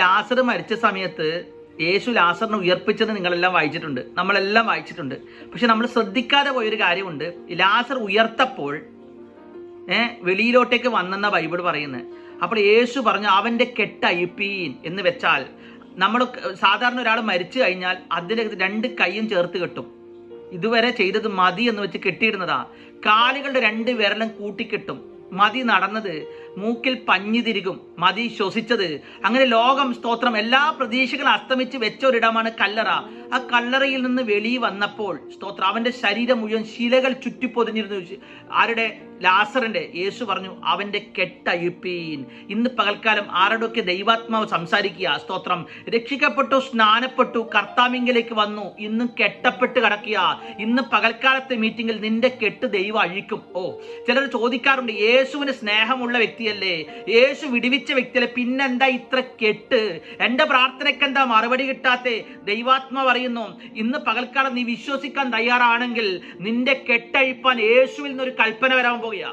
ലാസർ മരിച്ച സമയത്ത് യേശു ലാസറിനെ ഉയർപ്പിച്ചത് നിങ്ങളെല്ലാം വായിച്ചിട്ടുണ്ട്. നമ്മളെല്ലാം വായിച്ചിട്ടുണ്ട്. പക്ഷെ നമ്മൾ ശ്രദ്ധിക്കാതെ പോയൊരു കാര്യമുണ്ട്. ലാസർ ഉയർത്തപ്പോൾ ഏഹ് വെളിയിലോട്ടേക്ക് വന്നെന്ന ബൈബിൾ പറയുന്നത്. അപ്പോൾ യേശു പറഞ്ഞു അവന്റെ കെട്ടഴിപ്പീൻ എന്ന് വെച്ചാൽ നമ്മൾ സാധാരണ ഒരാൾ മരിച്ചു കഴിഞ്ഞാൽ അതിന്റെ രണ്ട് കൈയും ചേർത്ത് കെട്ടും. ഇതുവരെ ചെയ്തത് മതി എന്ന് വെച്ച് കെട്ടിയിടുന്നതാ കാലുകളുടെ രണ്ട് വിരലും കൂട്ടിക്കെട്ടും. മതി നടന്നത് മൂക്കിൽ പഞ്ഞി തിരികും. മതി ശ്വസിച്ചത്. അങ്ങനെ ലോകം സ്തോത്രം എല്ലാ പ്രതീക്ഷകളും അസ്തമിച്ച് വെച്ച ഒരിടമാണ് കല്ലറ. ആ കല്ലറയിൽ നിന്ന് വെളി വന്നപ്പോൾ സ്തോത്രം അവന്റെ ശരീരം മുഴുവൻ ശിലകൾ ചുറ്റിപ്പൊതിഞ്ഞിരുന്നു. ആരുടെ? ലാസറിന്റെ. യേശു പറഞ്ഞു അവന്റെ കെട്ടഴിപ്പീൻ. ഇന്ന് പകൽക്കാലം ആരോടൊക്കെ ദൈവാത്മാവ് സംസാരിക്കുക? സ്തോത്രം രക്ഷിക്കപ്പെട്ടു സ്നാനപ്പെട്ടു കർത്താവിങ്കിലേക്ക് വന്നു ഇന്ന് കെട്ടപ്പെട്ട് കിടക്കുക. ഇന്ന് പകൽക്കാലത്തെ മീറ്റിംഗിൽ നിന്റെ കെട്ട് ദൈവം അഴിക്കും. ഓ ചിലർ ചോദിക്കാറുണ്ട് യേശുവിന് സ്നേഹമുള്ള വ്യക്തിയല്ലേ യേശു വിടിവിച്ച വ്യക്തിയല്ലേ പിന്നെന്താ ഇത്ര കെട്ട്? എന്റെ പ്രാർത്ഥനയ്ക്ക് എന്താ മറുപടി കിട്ടാത്തെ? ദൈവാത്മ പറയുന്നു ഇന്ന് പകൽക്കാലം നീ വിശ്വസിക്കാൻ തയ്യാറാണെങ്കിൽ നിന്റെ കെട്ടഴിപ്പാൻ യേശുവിൽ നിന്നൊരു കൽപ്പന വരാൻ പോകുക.